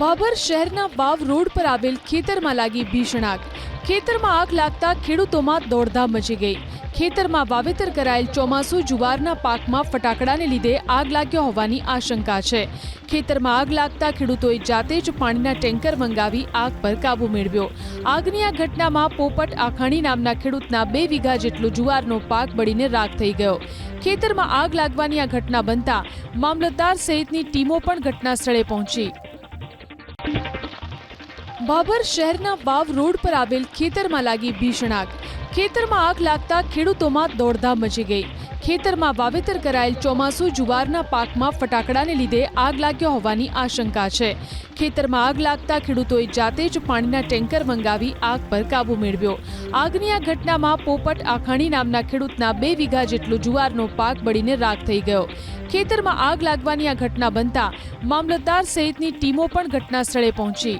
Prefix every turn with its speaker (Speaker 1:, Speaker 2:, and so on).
Speaker 1: ભાભર શહેરના વાવ રોડ પર આવેલ ખેતરમાં લાગી ભીષણ આગ. ખેતરમાં આગ લાગતા ખેડૂતોમાં દોડધામ મચી ગઈ. ખેતરમાં વાવેતર કરાયેલ ચોમાસુ જુવારના પાકમાં ફટાકડાને લીધે આગ લાગ્યો હોવાની આશંકા છે. ખેતરમાં આગ લાગતા ખેડૂતોએ જાતે જ પાણીના ટેન્કર મંગાવી આગ પર કાબુ મેળવ્યો. આગની આ ઘટનામાં પોપટ આખાણી નામના ખેડૂતના બે વીઘા જેટલો જુવારનો પાક બળીને રાખ થઈ ગયો. ખેતરમાં આગ લાગવાની આ ઘટના બનતા મામલતદાર સહિતની ટીમો પણ ઘટના સ્થળે પહોંચી. ભાભર શહેરના વાવ રોડ પર આવેલ ખેતરમાં લાગી ભીષણ આગ. ખેતરમાં આગ લાગતા ખેડૂતોમાં દોડધામ મચી ગઈ. ખેતરમાં વાવેતર કરાયેલ ચોમાસુ જુવારના પાકમાં ફટાકડાને લીધે આગ લાગ્યો હોવાની આશંકા છે. ખેતરમાં આગ લાગતા ખેડૂતોએ જાતે જ પાણીના ટેન્કર મંગાવી આગ પર કાબુ મેળવ્યો. આગની આ ઘટનામાં પોપટ આખાણી નામના ખેડૂતના બે વીઘા જેટલો જુવારનો પાક બળીને રાખ થઈ ગયો. ખેતરમાં આગ લાગવાની આ ઘટના બનતા મામલતદાર સહિતની ટીમો પણ ઘટના સ્થળે પહોંચી.